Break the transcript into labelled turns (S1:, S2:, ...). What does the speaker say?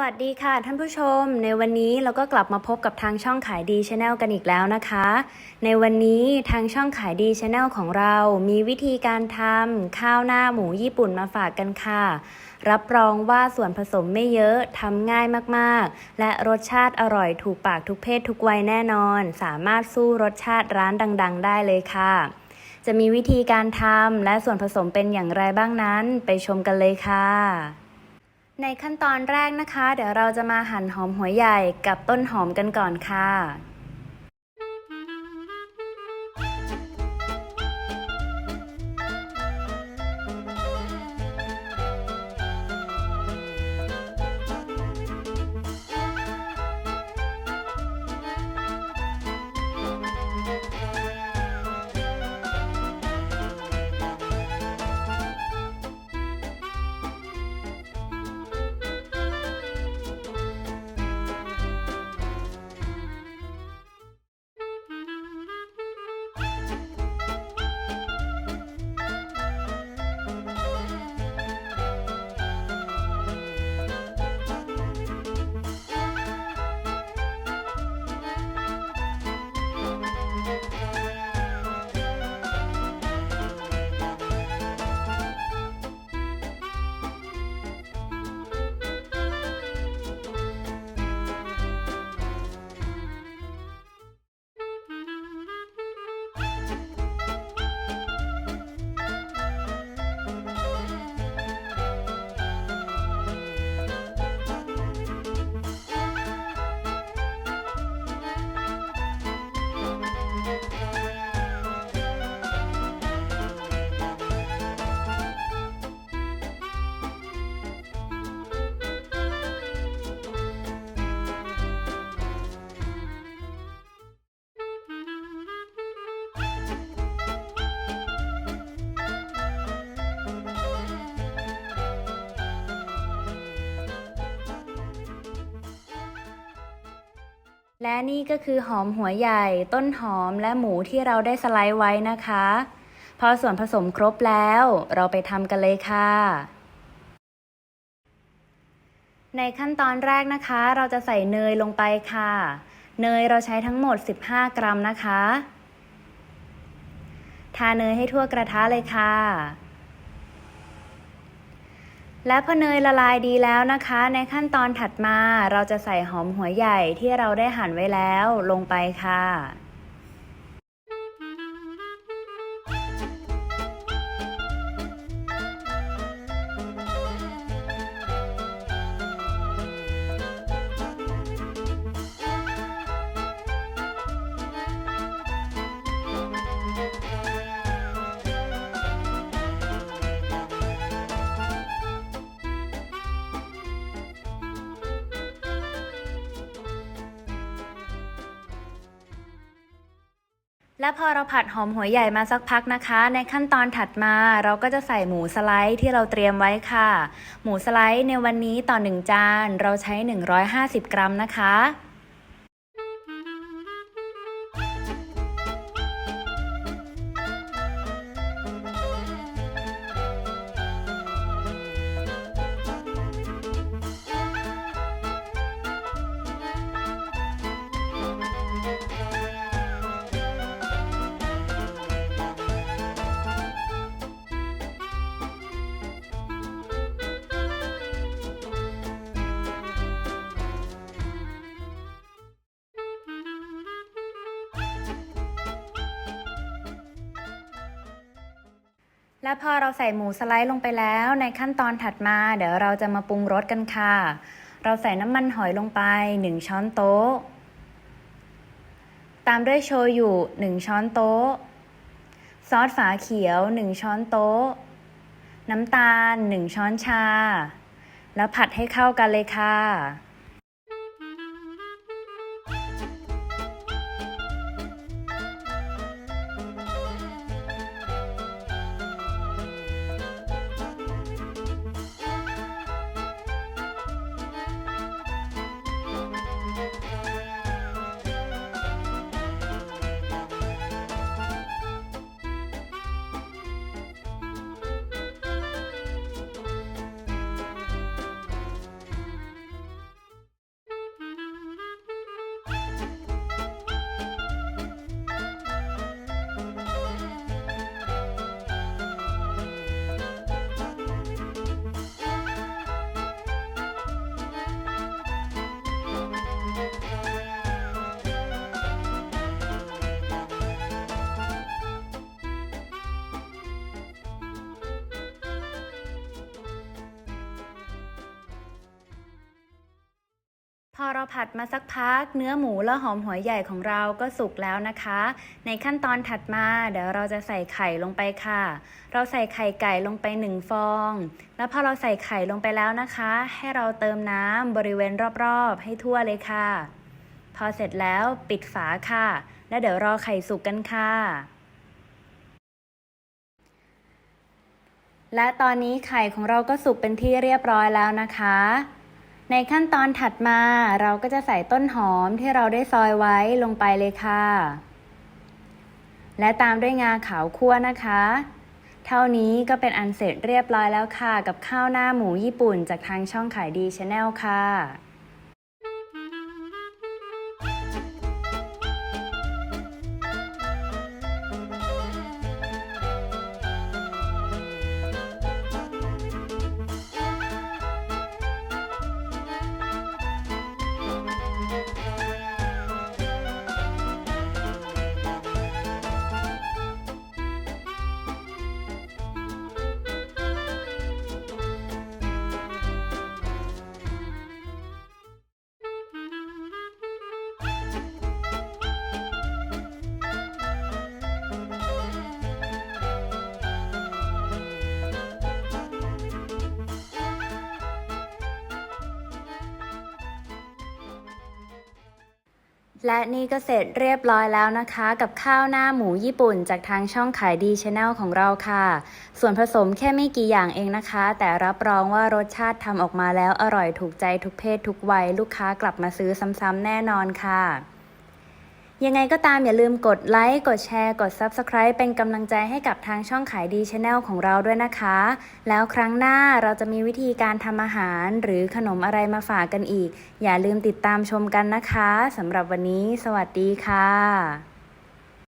S1: วัสดีค่ะท่านผู้ชม ในวันนี้เราก็กลับมาพบกับทางช่องขายดีชาแนลกันอีกแล้วนะคะ ในวันนี้ทางช่องขายดีชาแนลของเรา มีวิธีการทำข้าวหน้าหมูญี่ปุ่นมาฝากกันค่ะ รับรองว่าส่วนผสมไม่เยอะทำง่ายมากๆ และรสชาติอร่อยถูกปากทุกเพศทุกวัยแน่นอน สามารถสู้รสชาติร้านดัง ๆ ได้เลยค่ะ จะมีวิธีการทำและส่วนผสมเป็นอย่างไรบ้างนั้น ไปชมกันเลยค่ะ ในขั้นตอนแรกนะคะ เดี๋ยวเราจะมาหั่นหอมหัวใหญ่กับต้นหอมกันก่อนค่ะ และนี่ก็คือหอมหัวใหญ่ ต้นหอมและหมูที่เราได้สไลด์ไว้นะคะ พอส่วนผสมครบแล้ว เราไปทำกันเลยค่ะ ในขั้นตอนแรกนะคะ เราจะใส่เนยลงไปค่ะ เนยเราใช้ทั้งหมด 15 กรัมนะคะ ทาเนยให้ทั่วกระทะเลยค่ะ และพอเนยละลายดีแล้วนะคะ ในขั้นตอนถัดมาเราจะใส่หอมหัวใหญ่ที่เราได้หั่นไว้แล้วลงไปค่ะ และพอเราผัดหอมหัวใหญ่มาสักพักนะคะ ในขั้นตอนถัดมาเราก็จะใส่หมูสไลด์ที่เราเตรียมไว้ค่ะ หมูสไลด์ในวันนี้ต่อหนึ่งจาน เราใช้ 150 กรัมนะคะ และพอเราใส่หมูสไลด์ลงไปแล้ว ในขั้นตอนถัดมา เดี๋ยวเราจะมาปรุงรสกันค่ะ เราใส่น้ำมันหอยลงไป 1 ช้อนโต๊ะ ตามด้วยโชยุ1ช้อนโต๊ะ ซอสฝาเขียว 1 ช้อนโต๊ะ น้ำตาล 1 ช้อนชา แล้วผัดให้เข้ากันเลยค่ะ พอเราผัดมาสักพัก เนื้อหมูและหอมหัวใหญ่ของเราก็สุกแล้วนะคะ ในขั้นตอนถัดมาเดี๋ยวเราจะใส่ไข่ลงไปค่ะ เราใส่ไข่ไก่ลงไปหนึ่งฟอง แล้วพอเราใส่ไข่ลงไปแล้วนะคะ ให้เราเติมน้ำบริเวณรอบๆ ให้ทั่วเลยค่ะ พอเสร็จแล้วปิดฝาค่ะ แล้วเดี๋ยวรอไข่สุกกันค่ะและตอนนี้ไข่ของเราก็สุกเป็นที่เรียบร้อยแล้วนะคะ ในขั้นตอนถัดมาเราก็จะใส่ต้นหอมที่เราได้ซอยไว้ลงไปเลยค่ะ และตามด้วยงาขาวคั่วนะคะ เท่านี้ก็เป็นอันเสร็จเรียบร้อยแล้วค่ะ กับข้าวหน้าหมูญี่ปุ่นจากทางช่องขายดีชาแนลค่ะ และนี่ก็เสร็จเรียบร้อยแล้วนะคะ กับข้าวหน้าหมูญี่ปุ่น จากทางช่องขายดีชาแนลของเราค่ะ ส่วนผสมแค่ไม่กี่อย่างเองนะคะ แต่รับรองว่ารสชาติทำออกมาแล้วอร่อยถูกใจทุกเพศทุกวัย ลูกค้ากลับมาซื้อซ้ำๆแน่นอนค่ะ ยังไงก็ตามอย่าลืมกดไลค์กดแชร์ กด Subscribe เป็นกำลังใจให้กับทางช่องขายดีชาแนลของเราด้วยนะคะ แล้วครั้งหน้าเราจะมีวิธีการทำอาหารหรือขนมอะไรมาฝากกันอีก อย่าลืมติดตามชมกันนะคะสำหรับวันนี้ สวัสดีค่ะ